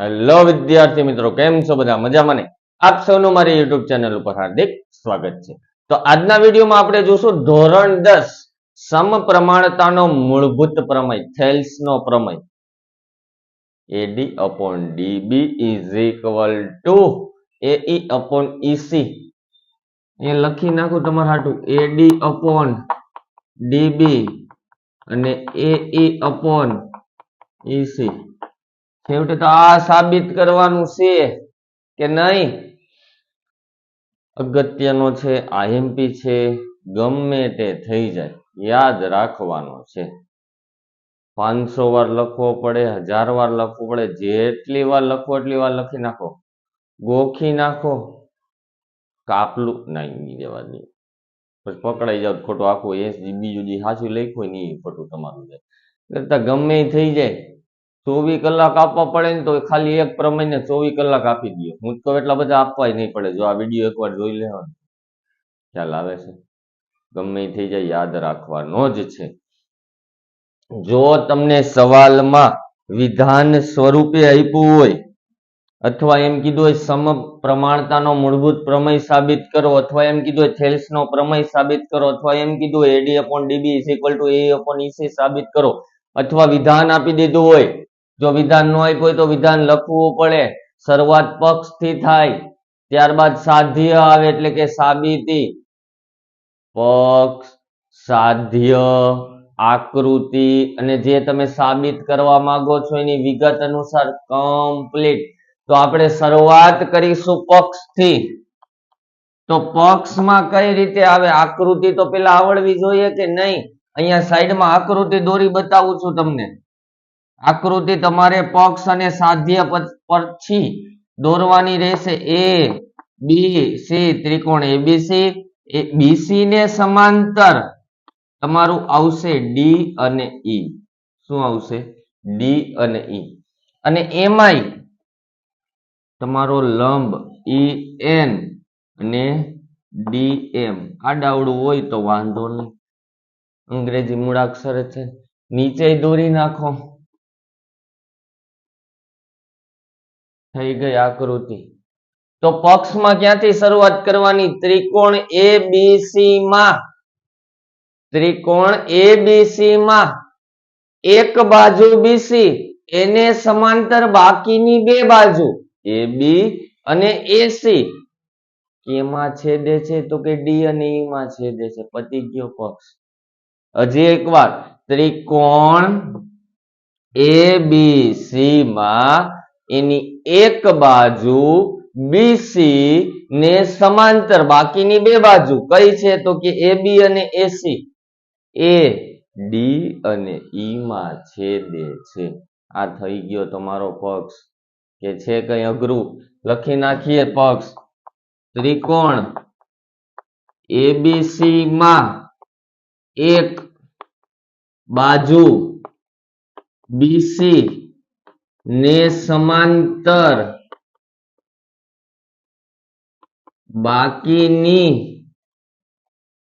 Hello વિદ્યાર્થી મિત્રો, કેમ છો બધા? મજામાં ને? આપ સૌનું મારી યુટ્યુબ ચેનલ ઉપર હાર્દિક સ્વાગત છે. તો આજના વિડીયોમાં આપણે જોશું ધોરણ દસ, સમપ્રમાણતાનો મૂળભૂત પ્રમેય થેલ્સ નો પ્રમેય AD upon DB is equal to AE upon EC એ લખી નાખું તમારા હાટું. એડી અપોન ડીબી અને એઈ અપોન ઈસી છેવટે તો આ સાબિત કરવાનું છે કે નહીં? અગત્યનો છે, આઈએમપી છે, ગમે તે થઈ જાય, યાદ રાખવાનો છે. પાંચસો વાર લખવો પડે, હજાર વાર લખવું પડે, જેટલી વાર લખો એટલી વાર લખી નાખો. ગોખી નાખો. કાપલું નહીં દેવા દે. પછી પકડાઈ જાવ ખોટું આખું એસ બીજું જી સાચું લખ્યું હોય ને ઈ ખોટું તમારું જાય. કરતા ગમે થઈ જાય. ચોવીસ કલાક આપવા પડે ને તો ખાલી એક પ્રમાણે ચોવીસ કલાક આપી દો હું તો એટલા બધા આપવાય નહીં પડે. જો આ વીડિયો એકવાર જોઈ લેવાનો. ખ્યાલ આવે છે? ગમે થઈ જાય, યાદ રાખવાનો જ છે. જો તમને સવાલમાં વિધાન સ્વરૂપે આપ્યું હોય, અથવા એમ કીધું હોય સમ પ્રમાણતાનો મૂળભૂત પ્રમેય સાબિત કરો, અથવા એમ કીધું હોય થેલ્સનો પ્રમેય સાબિત કરો, અથવા એમ કીધું હોય AD upon DB is equal to A upon EC સાબિત કરો, અથવા વિધાન આપી દીધું હોય જો વિધાન ન આપ્યું હોય તો વિધાન લખવું પડે. શરૂઆત પક્ષથી થાય, ત્યારબાદ સાધ્ય આવે એટલે કે સાબિતી. પક્ષ, સાધ્ય, આકૃતિ અને જે તમે સાબિત કરવા માંગો છો એની વિગત અનુસાર કમ્પ્લીટ તો આપણે શરૂઆત કરીશું પક્ષથી. તો પક્ષમાં કઈ રીતે આવે? આકૃતિ તો પેલા આવડવી જોઈએ કે નહીં? અહીંયા સાઈડમાં આકૃતિ દોરી બતાવું છું તમને. આકૃતિ તમારે પક્ષ અને સાધ્ય પરથી દોરવાની રહેશે. એ, બી, સી, ત્રિકોણ એબીસી બીસી ને સમાંતર તમારું આવશે ડી અને ઈ શું આવશે? ડી અને ઈ અને એમાંય તમારો લંબ ઈ એન અને ડી એમ આડાવડું હોય તો વાંધો નહીં. અંગ્રેજી મૂળાક્ષર છે. નીચે દોરી નાખો. થઈ ગઈ આકૃતિ. તો પક્ષમાં ક્યાંથી શરૂઆત કરવાની? ત્રિકોણ એ માં. ત્રિકોણ એ માં. એક બાજુ બીસી એને સમાંતર બાકીની બે બાજુ એ બી અને એસી કેમાં છેદે છે? તો કે ડી અને ઈ માં છેદે છે. પતી ગયો પક્ષ. હજી એકવાર. ત્રિકોણ એ બી સી માં એની એક બાજુ બીસી ને સમાંતર, બાકીની બે બાજુ. કઈ છે તો કે એ બી અને એસી એ ડી અને ઈ માં છેદે છે. આ થઈ ગયો તમારો પક્ષ. કે છે કઈ અઘરું? લખી નાખીએ પક્ષ. ત્રિકોણ એબીસી માં એક બાજુ બીસી ને સમાંતર. બાકીની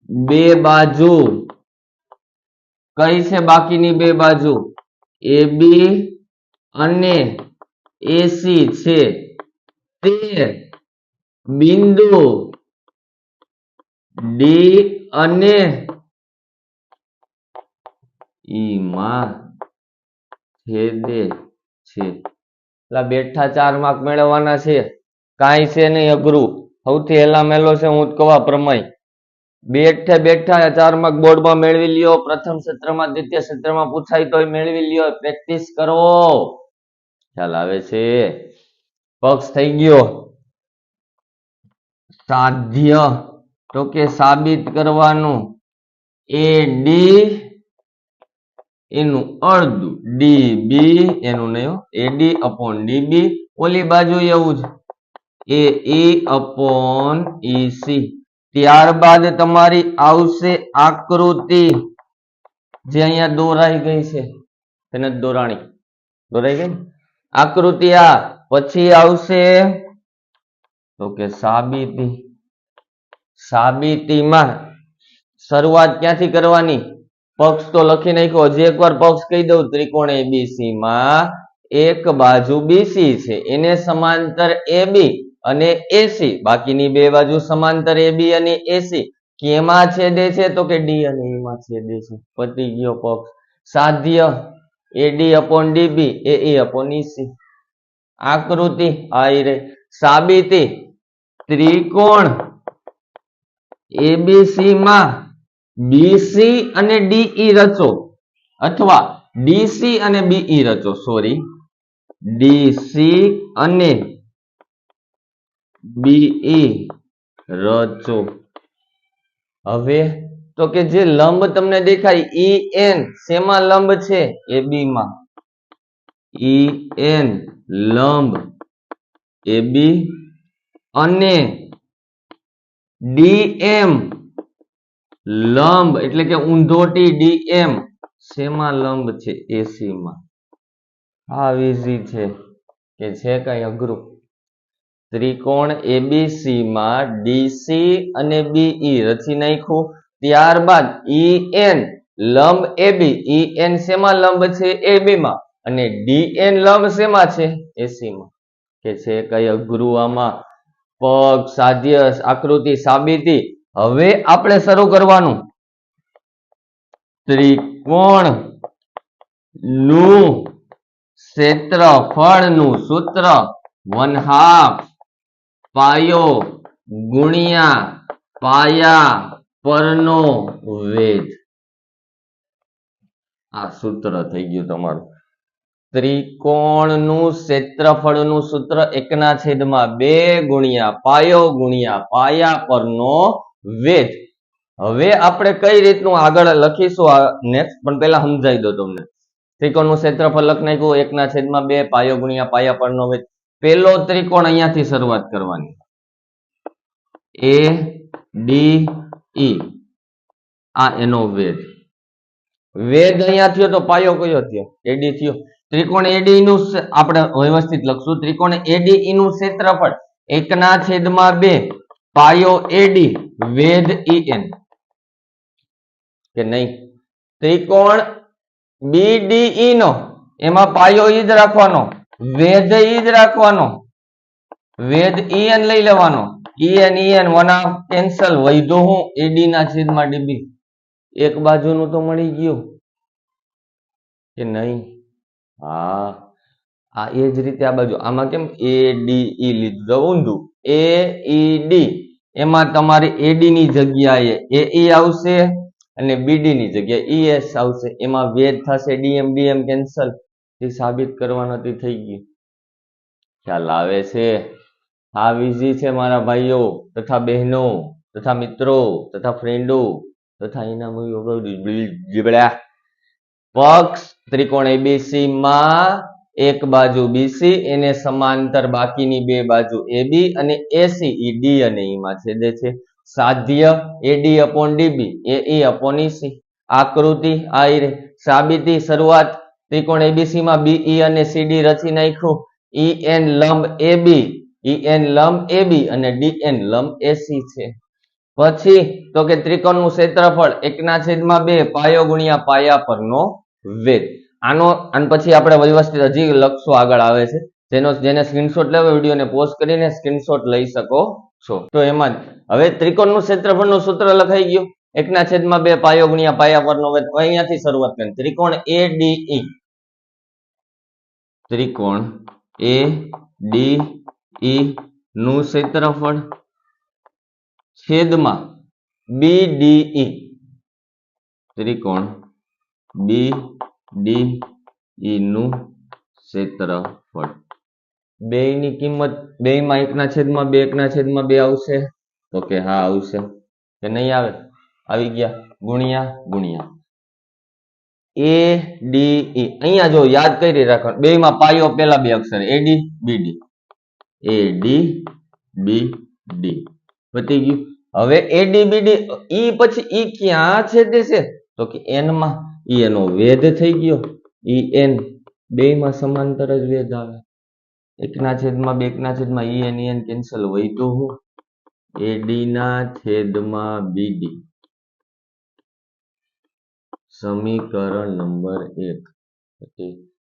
બે બાજુ. કઈ છે બાકીની બે બાજુ? એ બી અને એસી છે. તે બિંદુ ડી અને ઈ માં છેદે. છે. બેઠા ચાર માર્ક મેળવવાના છે. કાંઈ છે નહીં અઘરું. સૌથી હેલા મેલો છે હું કવા પ્રમય બેઠે બેઠા ચાર માર્ક બોર્ડમાં મેળવી લ્યો. પ્રથમ સત્રમાં, દ્વિતીય સત્રમાં પૂછાય તો મેળવી લ્યો. પ્રેક્ટિસ કરો. ખ્યાલ આવે છે? પક્ષ થઈ ગયો. સાધ્ય તો કે સાબિત કરવાનું. એ, ડી એનું અડધું ડી બી, એનું નહીં એડી અપોન ડી બી, ઓલી બાજુ એવું જ. એ ઈ અપોન ઈ સી ત્યારબાદ તમારી આવશે આકૃતિ. જે અહીંયા દોરાઈ ગઈ છે. તેને દોરાણી. દોરાઈ ગઈ આકૃતિ આ. પછી આવશે તો કે સાબિતી. સાબિતીમાં શરૂઆત ક્યાંથી કરવાની? પક્ષ તો લખી નાખ્યો. હજી એકવાર પક્ષ કહી દઉં. ત્રિકોણ એબીસી માં એક બાજુ બીસી છે. એને સમાંતર AB અને એસી બાકીની બે બાજુ સમાંતર AB અને એસી કેમાં છેદે છે તો કે ડી અને એમાં છેદે છે. પતી ગયો પક્ષ. સાધ્ય AD upon DB A upon EC આકૃતિ આઈ રે સાબિતી ત્રિકોણ એબીસી માં BC અને DE રચો. અથવા DC અને BE રચો સોરી DC અને BE રચો. હવે, તો કે જે લંબ તમને દેખાય EN શેમાં લંબ છે? AB માં. EN લંબ. AB અને DM લંબ એટલે કે ઊંધોટી ડીએમ. શેમાં લંબ છે? એસી માં આ easy છે કે છે કઈ અઘરું. ત્રિકોણ એબીસી માં ડીસી અને બીઈ રચી નાખ્યું. ત્યારબાદ ઈએન લંબ એબી. ઈએન શેમાં લંબ છે? એબી માં અને ડીએન લંબ શેમાં છે? એસી માં કે છે કઈ અઘરું આમાં. પગ સાધ્ય આકૃતિ, સાબિતી હવે આપણે શરૂ કરવાનું. ત્રિકોણનું ક્ષેત્રફળનું સૂત્ર વન હાફ પાયો ગુણ્યા પાયા પરનો વેધ આ સૂત્ર થઈ ગયું તમારું. ત્રિકોણનું ક્ષેત્રફળનું સૂત્ર એકના છેદમાં બે ગુણ્યા પાયો ગુણ્યા પાયા પરનો વેધ હવે આપણે કઈ રીતનું આગળ લખીશું આ નેક્સ્ટ પણ પહેલા સમજાવી દો તમને. ત્રિકોણનું ક્ષેત્રફળ લખ નાખ્યું એકના છેદમાં બે, પાયો ગુણ્યા પાયા પરનો વેજ પેલો ત્રિકોણ અહીંયાથી શરૂઆત કરવાની. એ ડી ઈ આ એનો વેદ. વેદ અહીંયા થયો તો પાયો કયો થયો? એડી થયો. ત્રિકોણ એડી નું આપણે વ્યવસ્થિત લખશું. ત્રિકોણ એડી નું ક્ષેત્રફળ એકના છેદમાં બે પાયો એડી વેદ ઈએન કે નહીં? ત્રિકોણ બીડીઈ નો, એમાં પાયો ઈ જ રાખવાનો, વેદ ઈ જ રાખવાનો, વેદ ઈએન લઈ લેવાનો. ઈએન ઈએન વન આફ કેન્સલ વૈધો હું એડી ના છેદમાં ડીબી એક બાજુનું તો મળી ગયું. કે નહીં? હા. આ એ જ રીતે આ બાજુ. આમાં કેમ એ ડી ઈ લીધું? ઊંધું. ઈ એમાં તમારી AD ની જગ્યાએ એ આવશે અને બીડી ની જગ્યાએ ES આવશે. એમાં વેધ થશે DM BM કેન્સલ એ સાબિત કરવાનું થઈ ગયું. ખ્યાલ આવે છે? આ વિઝી છે મારા ભાઈઓ. તથા બહેનો, તથા મિત્રો, તથા ફ્રેન્ડો તથા એના પક્ષ ત્રિકોણ એબીસી માં એક બાજુ બીસી એને સમાંતર બાકીની બે બાજુ એબી અને એસી ઈ ડી અને ઈમાં છેદે છે. સાધ્ય AD upon DB A E upon EC આકૃતિ આ રે. સાબિતી શરૂઆત ત્રિકોણ એબીસી માં ઈ અને સીડી રચી નાખ્યું. ઈ એન લંબ એબી ઈ એન લંબ એબી અને ડી એન લંબ એસી છે. પછી તો કે ત્રિકોણનું ક્ષેત્રફળ એકના છેદમાં બે પાયો ગુણ્યા પાયા પરનો વેદ આનો આન પછી આપણે વ્યવસ્થિત હજી લખશું આગળ આવે છે. જેનો, જેને સ્ક્રીનશોટ લેવો વિડીયોને પોઝ કરીને સ્ક્રીનશોટ લઈ શકો છો. તો એમાં જ. હવે ત્રિકોણનું ક્ષેત્રફળનું સૂત્ર લખાઈ ગયું. એકના છેદમાં બે પાયો ગુણ્યા પાયા પરનો વેદ અહીંયાથી શરૂઆત કરી ત્રિકોણ એ ડી ઈ ત્રિકોણ એ ડી ઈ નું ક્ષેત્રફળ છેદમાં બી ડી ઈ ત્રિકોણ બી ડી ઈ નું ક્ષેત્રફળ. બેયની કિંમત બેયમાં એકના છેદમાં બે, એકના છેદમાં બે આવશે. તો કે હા, આવશે. કે નહીં આવે? આવી ગયા. ગુણ્યા ગુણ્યા. એ ડી ઈ અહીંયા જો યાદ કરી રાખવાનું. બેયમાં પાયો પેલા બે અક્ષર. એડી બીડી એ ડી બી ડી પતી ગયું. હવે એડી બીડી ઈ પછી ઈ ક્યાં છેદે છે? તો કે એનમાં. ઈ એનો વેધ થઈ ગયો. ઈ એન બેયમાં સમાંતર જ વેધ આવે. એકના છેદમાં બે એકના છેદમાં ઈ એન એન કેન્સલ વૈધું હું. એડી ના છેદમાં બીડી સમીકરણ નંબર એક.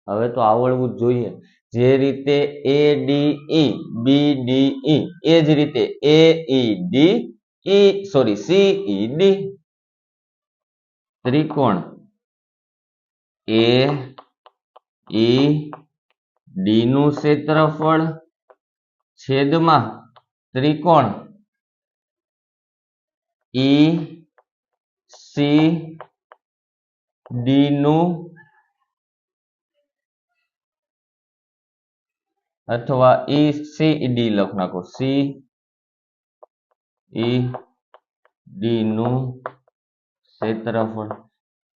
હવે તો આવડવું જ જોઈએ. જે રીતે એ ડી બી ડી એ જ રીતે A E D sorry, C E D. ત્રિકોણ. એ ઈ ડી નું ક્ષેત્રફળ છેદમાં ત્રિકોણ. ઈ સી ડી નું અથવા ઈ સી ડી લખ નાખો. સી ઈ ડી નું ક્ષેત્રફળ.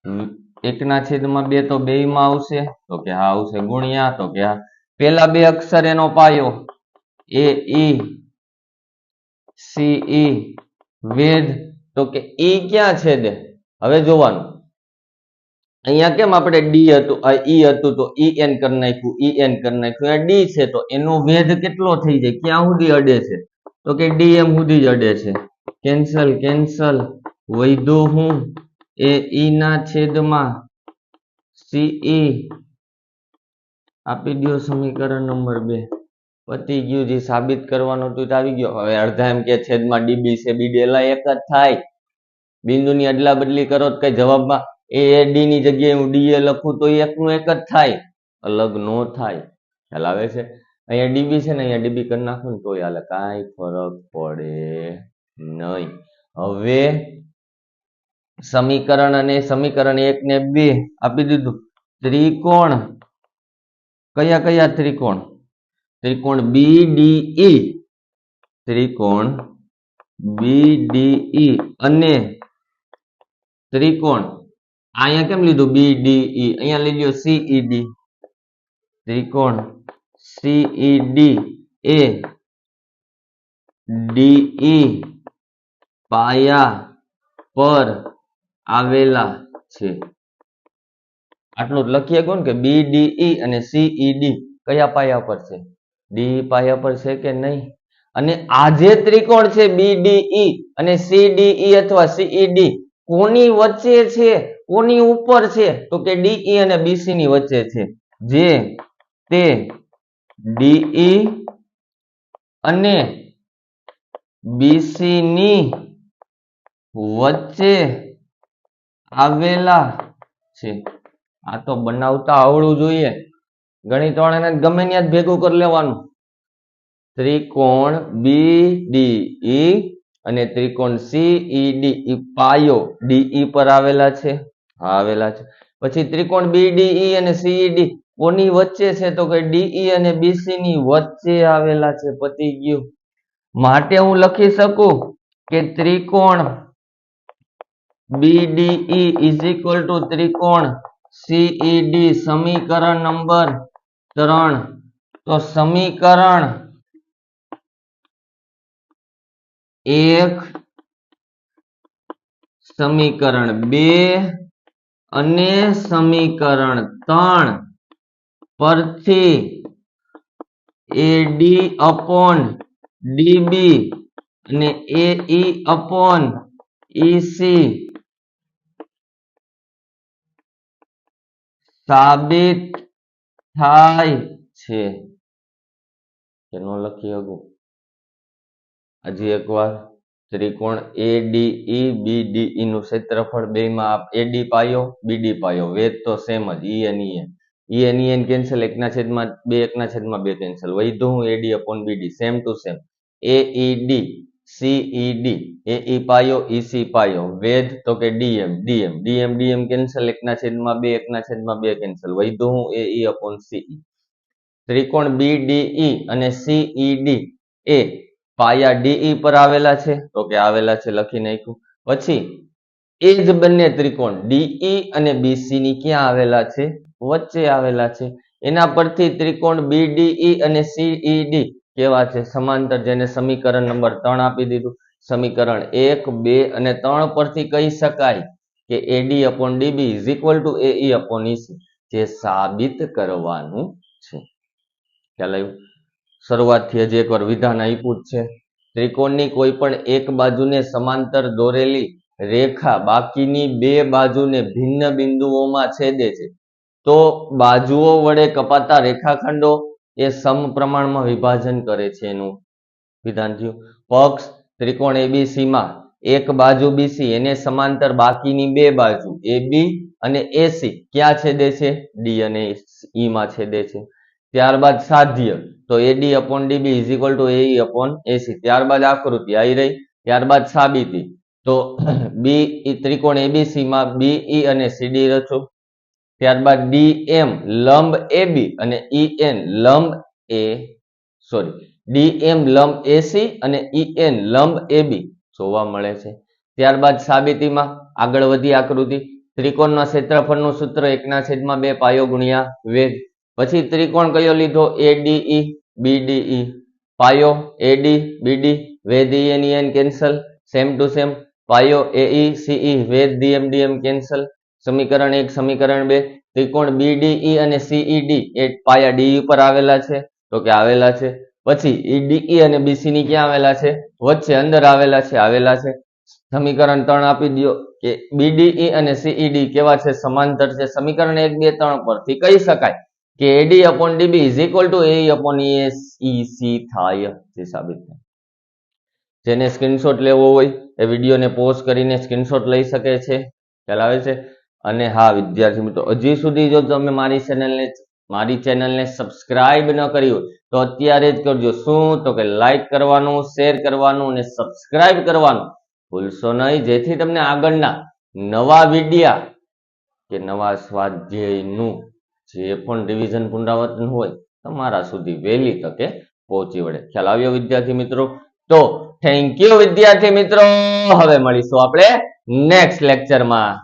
હમ, એકના છેદમાં બે તો બેયમાં આવશે. તો કે હા, આવશે ગુણ્યા. તો કે હા. પેલા બે અક્ષર એનો પાયો. એ સી વેધ તો કે ઈ ક્યાં છેદે? હવે જોવાનું. અહીંયા કેમ આપણે ડી હતું? ઈ હતું તો ઈ એન કરી નાખ્યું, ઈ એન કરી નાખ્યું. આ ડી છે તો એનો વેધ કેટલો થઈ જાય? ક્યાં સુધી અડે છે? તો કે ડી એમ સુધી જ અડે છે. Cancel cancel. વૈધો હું. એ ઈ ના છેદમાં સીઈ. આપી દો સમીકરણ નંબર બે. પતી ગયું જે સાબિત કરવાનું હતું આવી ગયો. હવે અડધા એમ કે છેદમાં ડીબી છે. બી ડેલા એક જ થાય. બિંદુની અદલા બદલી કરો તો કઈ જવાબમાં એ ડી ની જગ્યાએ હું ડી એ લખું તો એકનું એક જ થાય. અલગ નો થાય. ખ્યાલ આવે છે? અહીંયા ડીબી છે ને અહીંયા ડીબી કરી નાખું ને તોય હાલે. કાંઈ ફરક પડે નહીં. હવે સમીકરણ અને સમીકરણ એક ને બે આપી દીધું. ત્રિકોણ. કયા કયા ત્રિકોણ? ત્રિકોણ બીડી ત્રિકોણ બીડી અને ત્રિકોણ. અહીંયા કેમ લીધું? બીડી ઈ અહીંયા લઈ લ્યો સીઈડી ત્રિકોણ સીઈડી એ ડીઈ પાયા પર આવેલા છે. આટલું જ લખીએ ને કે બી ડી ઈ અને સીઈ ડી કયા પાયા પર છે? ડી પાયા પર છે કે નહીં? અને આ જે ત્રિકોણ છે બી ડી ઈ અને સી ડી ઈ અથવા સીઈ ડી કોની વચ્ચે છે? કોની ઉપર છે? તો કે ડીઈ અને બીસી ની વચ્ચે છે. જે તે ડીઈ અને બીસી ની વચ્ચે આવેલા છે. આ તો બનાવતા આવડવું જોઈએ. ગણિત વાળાને ગમે ત્યાં ભેગું કરી લેવાનું. ત્રિકોણ બી ડી ઈ અને ત્રિકોણ સી ડી ઈ પાયો ડીઈ પર આવેલા છે. આવેલા છે. પછી ત્રિકોણ બી ડી ઈ અને સીઈ ડી કોની વચ્ચે છે તો કે ડીઈ અને બીસી ની વચ્ચે આવેલા છે, પતી ગયું. માટે હું લખી શકું કે ત્રિકોણ BDE is equal to ત્રિકોણ CED સમીકરણ નંબર ત્રણ. તો સમીકરણ એક, સમીકરણ બે અને સમીકરણ ત્રણ. પરથી AD upon DB અને AE upon EC સાબિત થાય છે. કે લખી શકું હજી એકવાર. ત્રિકોણ ADE BDE નું ક્ષેત્રફળ બેયમાં AD પાયો બીડી પાયો. વેધ તો સેમ જ. ઈ અને ઈ ઈ અને ઈ કેન્સલ એકના છેદમાં બે, એકના છેદમાં બે કેન્સલ વધુ હું AD upon BD same to same AED A E પાયો EC પાયો. વેદ તો કે DM DM DM DM cancel એકના છેદમાં બે, એકના છેદમાં બે કેન્સલ વૈધો હું AE upon CE ત્રિકોણ BDE અને CED એ પાયા DE પર આવેલા છે. તો કે આવેલા છે લખી નાખ્યું. પછી એ જ બંને ત્રિકોણ DE અને BC ની ક્યાં આવેલા છે? વચ્ચે આવેલા છે. એના પરથી ત્રિકોણ BDE અને CED કેવા છે? સમાંતર જેને સમીકરણ નંબર ત્રણ આપી દીધું. સમીકરણ એક, બે અને ત્રણ પરથી કહી શકાય કે AD upon DB is equal to AE upon EC જે સાબિત કરવાનું છે. ખ્યાલ આવ્યું? શરૂઆતથી હજી એકવાર વિધાન આપ્યું જ છે. ત્રિકોણની કોઈ પણ એક બાજુને સમાંતર દોરેલી રેખા બાકીની બે બાજુને ભિન્ન બિંદુઓમાં છેદે છે. તો બાજુઓ વડે કપાતા રેખાખંડો એ સમપ્રમાણમાં વિભાજન કરે છે એનું. વિધાન થયું પક્ષ ત્રિકોણ એબીસી માં એક બાજુ બીસી એને સમાંતર બાકીની બે બાજુ એબી અને એસી ક્યાં છેદે છે? ડી અને ઈ માં છેદે છે. ત્યારબાદ સાધ્ય તો AD upon DB is equal to AE upon AC ત્યારબાદ આકૃતિ આવી રહી. ત્યારબાદ સાબિતી તો બી ત્રિકોણ એબીસી માં ઈ અને સીડી રચો. ત્યારબાદ ડી એમ લંબ એબી અને ઈ એન લંબ એ સોરી ડી એમ લંબ એસી અને ઈ એન લંબ એબી જોવા મળે છે. ત્યારબાદ સાબિતીમાં આગળ વધી આકૃતિ. ત્રિકોણના ક્ષેત્રફળનું સૂત્ર એકના છેદમાં બે પાયો ગુણ્યા વેગ. પછી ત્રિકોણ કયો લીધો? એડીઈ બીડીઈ પાયો AD BD Veda E N E, N, cancel. Same to same પાયો એઈ સીઈ વેદ ડીએમ ડીએમ કેન્સલ. સમીકરણ એક, સમીકરણ બે, ત્રિકોણ બીડીઈ અને સીઈડી એ પાયા ડી ઉપર આવેલા છે. તો કે આવેલા છે. પછી ઈડીઈ અને બીસી ની ક્યાં આવેલા છે? વચ્ચે અંદર આવેલા છે આવેલા છે. સમીકરણ ત્રણ આપી દો કે બીડીઈ અને સીઈડી કેવા છે? સમાંતર છે. સમીકરણ એક, બે, ત્રણ પરથી કહી શકાય કે AD upon DB is equal to A upon ઈએસઈસી થાય જે સાબિત થાય. જેને સ્ક્રીનશોટ લેવો હોય એ વિડીયોને પોઝ કરીને સ્ક્રીનશોટ લઈ શકે છે. ખ્યાલ આવે છે? અને હા, વિદ્યાર્થી મિત્રો, હજી સુધી જો તમે મારી ચેનલને મારી ચેનલને સબસ્ક્રાઇબ ન કરી હોય, તો અત્યારે જ કરજો. શું? તો કે લાઈક કરવાનું શેર કરવાનું અને સબસ્ક્રાઇબ કરવાનું. ભૂલશો નહીં. જેથી તમને આગળના નવા વિડિયા કે નવા સ્વાધ્યાયનું જે પણ રિવિઝન પુનરાવર્તન હોય, તમારા સુધી વહેલી તકે પહોંચી વળે. ખ્યાલ આવ્યો વિદ્યાર્થી મિત્રો? તો થેન્ક યુ વિદ્યાર્થી મિત્રો. હવે મળીશું આપણે નેક્સ્ટ લેક્ચરમાં